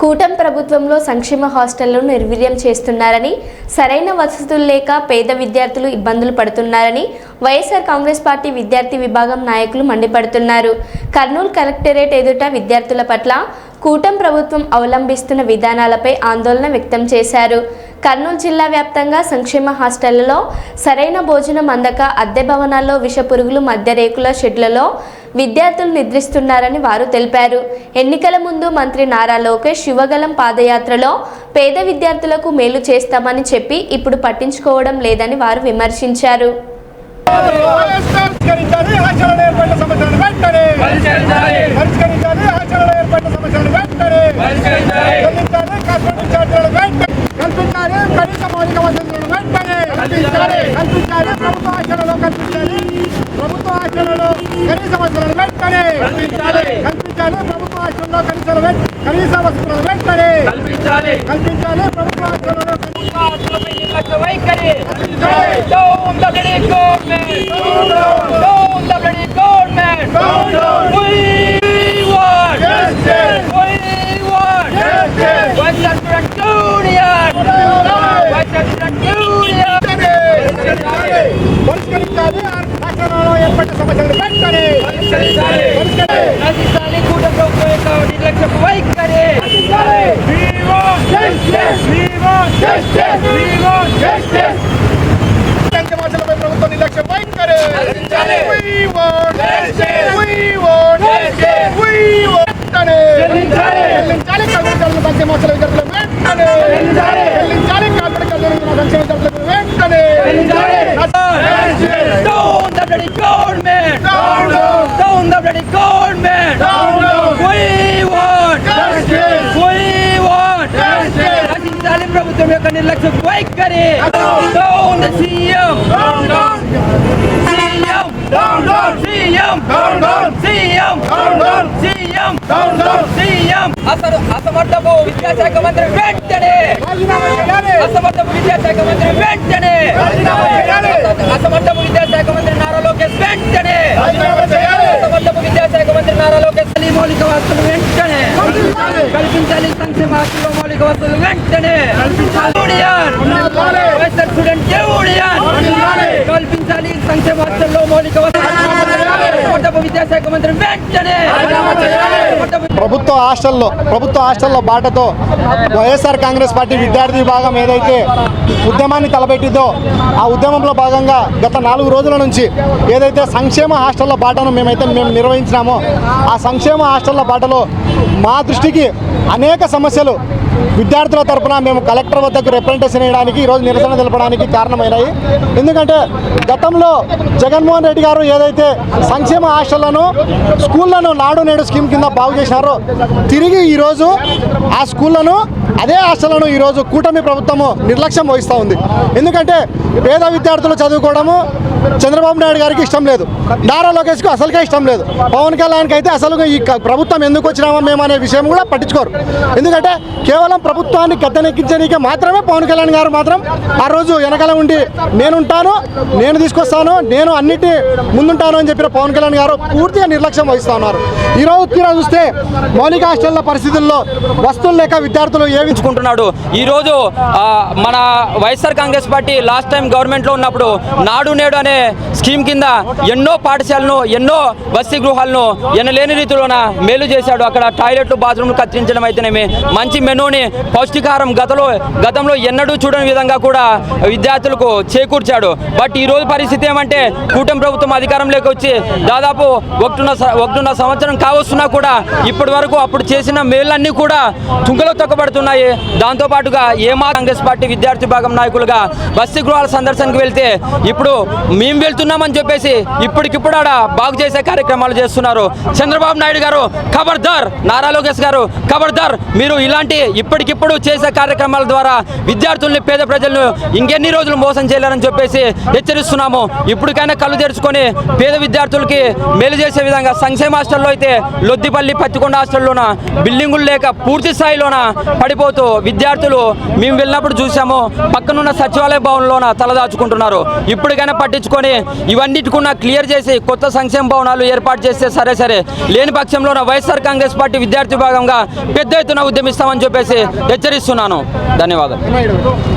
కూటమి ప్రభుత్వంలో సంక్షేమ హాస్టళ్ళను నిర్వీర్యం చేస్తున్నారని సరైన వసతులు లేక పేద విద్యార్థులు ఇబ్బందులు పడుతున్నారని వైఎస్ఆర్ కాంగ్రెస్ పార్టీ విద్యార్థి విభాగం నాయకులు మండిపడుతున్నారు. కర్నూలు కలెక్టరేట్ ఎదుట విద్యార్థుల పట్ల కూటం ప్రభుత్వం అవలంబిస్తున్న విధానాలపై ఆందోళన వ్యక్తం చేశారు. కర్నూలు జిల్లా వ్యాప్తంగా సంక్షేమ హాస్టళ్ళలో సరైన భోజనం అందక అద్దె భవనాల్లో విషపురుగులు మధ్య రేకుల షెడ్లలో విద్యార్థులు నిద్రిస్తున్నారని వారు తెలిపారు. ఎన్నికల ముందు మంత్రి నారా లోకేష్ యువగలం పాదయాత్రలో పేద విద్యార్థులకు మేలు చేస్తామని చెప్పి ఇప్పుడు పట్టించుకోవడం లేదని వారు విమర్శించారు. కల్పించాలి కనీస మౌలిక వసతులను వెంటనే. కల్పించాలి. కల్పించాలి ప్రభుత్వ ఆచరణలో కల్పించాలి. వసతులను వెంటనే. కల్పించాలి. కల్పించాలి ప్రభుత్వ ఆచరణలో కనీస కనీస వసతులను వెంటనే. కల్పించాలి. కల్పించాలి ప్రభుత్వ ఆచరణలో కనీస వైఖరి కల్పించాలి. నశించాలి కూటమి ప్రభుత్వం యొక్క నిర్లక్ష్యపు వైఖరి. సంక్షేమాశాలపై ప్రభుత్వం నిర్లక్ష్యం వైఖరి. చెల్లించాలి. కల్పించాలి సంక్షేమాశాల విద్యార్థులకు వెంటనే. చెల్లించాలి. కళ్యాణ సంక్షేమ విద్యార్థులకు వెంటనే. రచించాలి ప్రభుత్వం యొక్క నిర్లక్ష్య వైఖరి Down. Down CM Down, down. CM Down, down. CM Down, down. CM Down, down. CM Down, down. CM అసలు అసమర్థపు విద్యాశాఖ మంత్రి వెంటనే రాజీనామా చేయాలి. అసమర్థపు విద్యాశాఖ మంత్రి వెంటనే వసతులు వెంటనే స్టూడెంట్ కల్పించాలి. సంక్షేమ హాస్టల్లో మౌలిక వసతులు విద్యాశాఖ మంత్రి వెంటనే ప్రభుత్వ హాస్టల్లో ప్రభుత్వ హాస్టల్లో బాటతో వైఎస్ఆర్ కాంగ్రెస్ పార్టీ విద్యార్థి విభాగం ఏదైతే ఉద్యమాన్ని తలపెట్టిందో ఆ ఉద్యమంలో భాగంగా గత నాలుగు రోజుల నుంచి ఏదైతే సంక్షేమ హాస్టల్ల బాటను మేమైతే మేము నిర్వహించినామో ఆ సంక్షేమ హాస్టల్ల బాటలో మా దృష్టికి అనేక సమస్యలు విద్యార్థుల తరపున మేము కలెక్టర్ వద్దకు రిప్రజెంటేషన్ వేయడానికి ఈరోజు నిరసన తెలపడానికి కారణమైనాయి. ఎందుకంటే గతంలో జగన్మోహన్ రెడ్డి గారు ఏదైతే సంక్షేమ హాస్టళ్ళను స్కూళ్ళను నాడు నేడు స్కీమ్ కింద బాగు చేసినారో తిరిగి ఈరోజు ఆ స్కూళ్ళను అదే హాస్టళ్ళను ఈరోజు కూటమి ప్రభుత్వము నిర్లక్ష్యం వహిస్తూ ఉంది. ఎందుకంటే పేద విద్యార్థులు చదువుకోవడము చంద్రబాబు నాయుడు గారికి ఇష్టం లేదు. నారా లోకేష్కి అసలుకే ఇష్టం లేదు. పవన్ కళ్యాణ్కి అయితే అసలు ఈ ప్రభుత్వం ఎందుకు వచ్చినామో మేము అనే విషయం కూడా పట్టించుకోరు. ఎందుకంటే కేవలం ప్రభుత్వాన్ని గద్దెనెక్కించడానికి మాత్రమే పవన్ కళ్యాణ్ గారు మాత్రం ఆ రోజు వెనకాల ఉండి నేనుంటాను నేను తీసుకొస్తాను నేను అన్నిటి ముందుంటాను అని చెప్పిన పవన్ కళ్యాణ్ గారు పూర్తిగా నిర్లక్ష్యం వహిస్తూ ఉన్నారు ఈరోజు తీరా చూస్తే మౌలిక హాస్టల్ల పరిస్థితుల్లో వస్తువులు లేక విద్యార్థులు ఏవించుకుంటున్నాడు ఈరోజు ఈ రోజు మన YSR Congress party last time గవర్నమెంట్లో ఉన్నప్పుడు నాడు నేడు అనే స్కీమ్ కింద ఎన్నో పాఠశాలను ఎన్నో వసతి గృహాలను ఎనలేని రీతిలోన మేలు చేశాడు. అక్కడ టాయిలెట్లు బాత్రూమ్లు కత్తిరించడం అయితేనేమి మంచి మెనూని పౌష్టికాహారం గతలో గతంలో ఎన్నడూ చూడని విధంగా కూడా విద్యార్థులకు చేకూర్చాడు. బట్ ఈరోజు పరిస్థితి ఏమంటే కూటమి ప్రభుత్వం అధికారంలోకి వచ్చి దాదాపు ఒకటిన్న ఒకటిన్న సంవత్సరం కావస్తున్నా కూడా ఇప్పటి వరకు అప్పుడు చేసిన మేళ్ళన్నీ కూడా తుంగలో తొక్కబడుతున్నాయి. దాంతో పాటుగా ఏమా కాంగ్రెస్ పార్టీ విద్యార్థి విభాగం నాయకులుగా బస్తి గృహాల సందర్శనకు వెళ్తే ఇప్పుడు మేము వెళ్తున్నామని చెప్పేసి ఇప్పటికిప్పుడు ఆడ బాగు చేసే కార్యక్రమాలు చేస్తున్నారు. చంద్రబాబు నాయుడు గారు ఖబర్దార్! నారా లోకేష్ గారు ఖబర్దార్! మీరు ఇలాంటి ఇప్పటికిప్పుడు చేసే కార్యక్రమాల ద్వారా విద్యార్థుల్ని పేద ప్రజలను ఇంకెన్ని రోజులు మోసం చేయలేరని చెప్పేసి హెచ్చరిస్తున్నాము. ఇప్పటికైనా కళ్ళు తెరుచుకొని పేద విద్యార్థులకి మేలు చేసే విధంగా సంక్షేమ హాస్టల్లో అయితే లొద్దిపల్లి పత్తికొండ హాస్టల్లోన బిల్డింగులు లేక పూర్తి స్థాయిలోన పడిపోతూ విద్యార్థులు మేము వెళ్ళినప్పుడు చూసాము పక్కనున్న సచివాలయ భవన్లోన తలదాచుకుంటున్నారు. ఇప్పటికైనా పట్టించుకొని ఇవన్నిటికున్న క్లియర్ చేసి కొత్త సంక్షేమ భవనాలు ఏర్పాటు చేస్తే సరే సరే. లేని పక్షంలోన వైఎస్ఆర్ కాంగ్రెస్ పార్టీ విద్యార్థి విభాగంగా పెద్ద ఎత్తున ఉద్యమిస్తామని చెప్పేసి చెప్పేసి హెచ్చరిస్తున్నాను. ధన్యవాదాలు.